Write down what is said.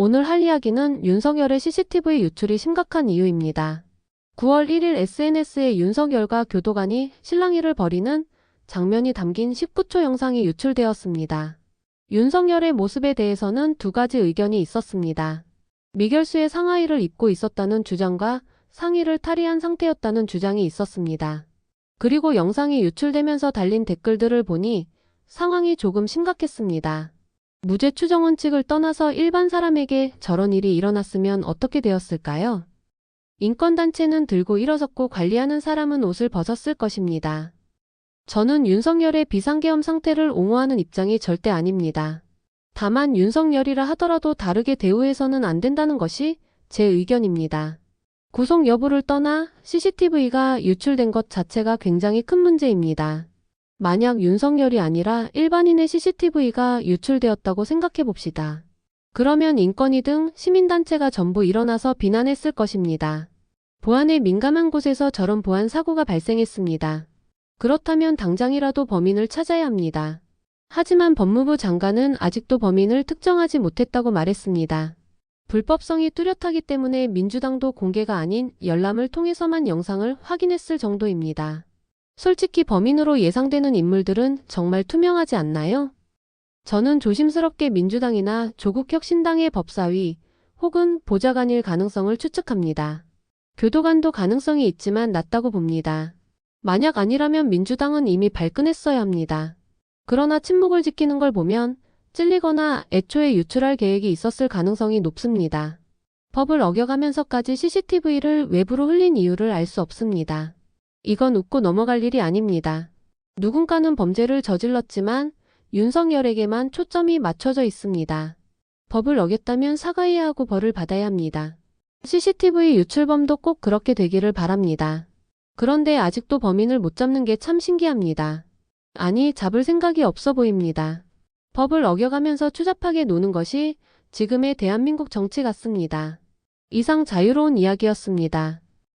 오늘 할 이야기는 윤석열의 CCTV 유출이 심각한 이유입니다. 9월 1일 SNS에 윤석열과 교도관이 실랑이를 벌이는 장면이 담긴 19초 영상이 유출되었습니다. 윤석열의 모습에 대해서는 두 가지 의견이 있었습니다. 미결수의 상하이를 입고 있었다는 주장과 상의를 탈의한 상태였다는 주장이 있었습니다. 그리고 영상이 유출되면서 달린 댓글들을 보니 상황이 조금 심각했습니다. 무죄 추정 원칙을 떠나서 일반 사람에게 저런 일이 일어났으면 어떻게 되었을까요? 인권단체는 들고 일어섰고 관리하는 사람은 옷을 벗었을 것입니다. 저는 윤석열의 비상계엄 상태를 옹호하는 입장이 절대 아닙니다. 다만 윤석열이라 하더라도 다르게 대우해서는 안 된다는 것이 제 의견입니다. 구속 여부를 떠나 CCTV가 유출된 것 자체가 굉장히 큰 문제입니다. 만약 윤석열이 아니라 일반인의 CCTV가 유출되었다고 생각해 봅시다. 그러면 인권위 등 시민단체가 전부 일어나서 비난했을 것입니다. 보안에 민감한 곳에서 저런 보안 사고가 발생했습니다. 그렇다면 당장이라도 범인을 찾아야 합니다. 하지만 법무부 장관은 아직도 범인을 특정하지 못했다고 말했습니다. 불법성이 뚜렷하기 때문에 민주당도 공개가 아닌 열람을 통해서만 영상을 확인했을 정도입니다. 솔직히 범인으로 예상되는 인물들은 정말 투명하지 않나요? 저는 조심스럽게 민주당이나 조국혁신당의 법사위 혹은 보좌관일 가능성을 추측합니다. 교도관도 가능성이 있지만 낮다고 봅니다. 만약 아니라면 민주당은 이미 발끈했어야 합니다. 그러나 침묵을 지키는 걸 보면 찔리거나 애초에 유출할 계획이 있었을 가능성이 높습니다. 법을 어겨가면서까지 CCTV를 외부로 흘린 이유를 알 수 없습니다. 이건 웃고 넘어갈 일이 아닙니다. 누군가는 범죄를 저질렀지만 윤석열에게만 초점이 맞춰져 있습니다. 법을 어겼다면 사과해야 하고 벌을 받아야 합니다. CCTV 유출범도 꼭 그렇게 되기를 바랍니다. 그런데 아직도 범인을 못 잡는 게 참 신기합니다. 아니, 잡을 생각이 없어 보입니다. 법을 어겨가면서 추잡하게 노는 것이 지금의 대한민국 정치 같습니다. 이상 자유로운 이야기였습니다.